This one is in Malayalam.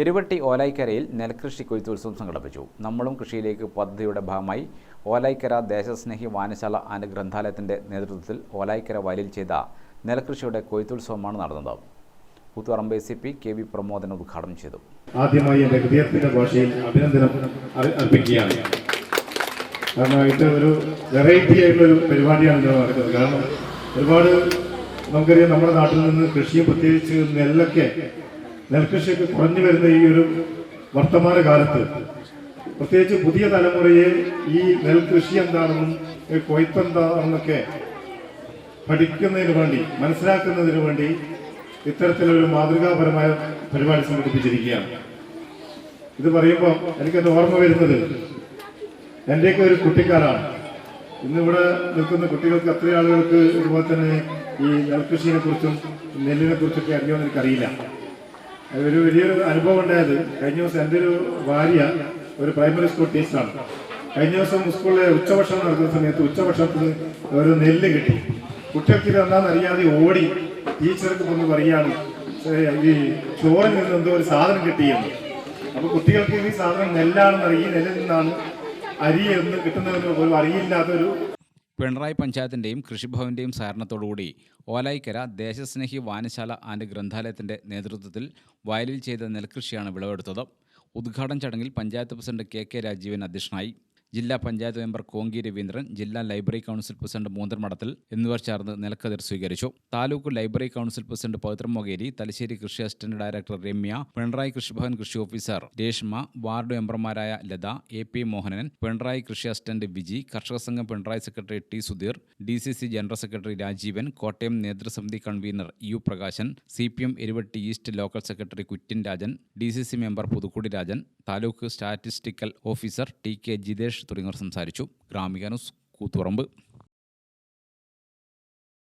എരുവട്ടി ഓലായിക്കരയിൽ നെൽകൃഷി കൊയ്ത്തുത്സവം സംഘടിപ്പിച്ചു. നമ്മളും കൃഷിയിലേക്ക് പദ്ധതിയുടെ ഭാഗമായി ഓലായിക്കര ദേശസ്നേഹി വായനശാല ആൻഡ് ഗ്രന്ഥാലയത്തിന്റെ നേതൃത്വത്തിൽ ഓലായിക്കര വയലിൽ ചെയ്ത നെൽകൃഷിയുടെ കൊയ്ത്തുത്സവമാണ് നടന്നത്. Koothuparamba A C P K V Pramodan ഉദ്ഘാടനം ചെയ്തു. ആദ്യമായി എന്റെ ഹൃദയത്തിന്റെ ഭാഷയിൽ അഭിനന്ദനം അർപ്പിക്കുകയാണ്. കാരണം ഇത് ഒരു വെറൈറ്റി പരിപാടിയാണ് നടക്കുന്നത് കാരണം ഒരുപാട് നമുക്കറിയാം നമ്മുടെ നാട്ടിൽ നിന്ന് കൃഷിയും പ്രത്യേകിച്ച് നെല്ലൊക്കെ നെൽകൃഷിയൊക്കെ കുറഞ്ഞു വരുന്ന ഈ ഒരു വർത്തമാന കാലത്ത് പ്രത്യേകിച്ച് പുതിയ തലമുറയെ ഈ നെൽകൃഷി എന്താണെന്നും കൊയ്ത്തെന്താണെന്നൊക്കെ പഠിക്കുന്നതിന് വേണ്ടി മനസ്സിലാക്കുന്നതിന് വേണ്ടി ഇത്തരത്തിലൊരു മാതൃകാപരമായ പരിപാടി സംഘടിപ്പിച്ചിരിക്കുകയാണ്. ഇത് പറയുമ്പോൾ എനിക്കത് ഓർമ്മ വരുന്നത്. എന്റെയൊക്കെ ഒരു കുട്ടിക്കാലാണ്. ഇന്നിവിടെ നിൽക്കുന്ന കുട്ടികൾക്ക് അത്രയും ആളുകൾക്ക് ഇതുപോലെ തന്നെ ഈ നെൽകൃഷിയെ കുറിച്ചും നെല്ലിനെ കുറിച്ചൊക്കെ അറിയുമെന്ന് എനിക്കറിയില്ല. ഒരു വലിയൊരു അനുഭവം ഉണ്ടായത്. കഴിഞ്ഞ ദിവസം എന്റെ ഒരു ഭാര്യ ഒരു പ്രൈമറി സ്കൂൾ ടീച്ചറാണ് കഴിഞ്ഞ ദിവസം സ്കൂളിലെ ഉച്ചഭക്ഷണം നടക്കുന്ന സമയത്ത് ഉച്ചഭക്ഷണത്തിന് ഒരു നെല്ല് കിട്ടി. കുട്ടികൾക്ക് ഇത് എന്താണെന്ന് അറിയാതെ ഓടി ടീച്ചർക്ക് വന്ന് പറയാണ് ഈ ചോറിൽ നിന്ന് എന്തോ ഒരു സാധനം കിട്ടിയെന്ന്. അപ്പൊ കുട്ടികൾക്ക് ഈ സാധനം നെല്ലാണെന്ന് അറിയും നെല്ലിൽ നിന്നാണ് അരി എന്ന് കിട്ടുന്നതിന് പോലും അറിയില്ലാത്തൊരു പിണറായി പഞ്ചായത്തിന്റെയും കൃഷിഭവന്റെയും സഹകരണത്തോടുകൂടി ഓലായിക്കര ദേശസ്നേഹി വായനശാല ആൻഡ് ഗ്രന്ഥാലയത്തിന്റെ നേതൃത്വത്തിൽ വയലിൽ ചെയ്ത നെൽകൃഷിയാണ് വിളവെടുത്തത്. ഉദ്ഘാടന ചടങ്ങിൽ panchayat president K K Rajeevan അധ്യക്ഷനായി. ജില്ലാ പഞ്ചായത്ത് മെമ്പർ കോങ്കി രവീന്ദ്രൻ ജില്ലാ ലൈബ്രറി കൗൺസിൽ പ്രസിഡന്റ് മൂന്തർ മഠത്തിൽ എന്നിവർ ചേർന്ന് നിലക്കതിർ സ്വീകരിച്ചു. Taluk library council president Pavithra Mokeri Thalassery കൃഷി അസിസ്റ്റന്റ് ഡയറക്ടർ രമ്യ പിണറായി കൃഷിഭവൻ കൃഷി ഓഫീസർ രേഷ്മ വാർഡ് മെമ്പർമാരായ ലത എ പി മോഹനൻ പിണറായി കൃഷി അസിസ്റ്റന്റ് വിജി കർഷക സംഘം Pinarayi secretary T Sudheer D C C general secretary Rajeevan Kottayam നേതൃസമിതി convener U Prakashan C P M Iruvatti east local secretary Kuttin Rajan D C C member Puthukkudi Rajan taluk statistical officer T K Jithesh തുടങ്ങിയവർ സംസാരിച്ചു. Gramika news Koothuparamba.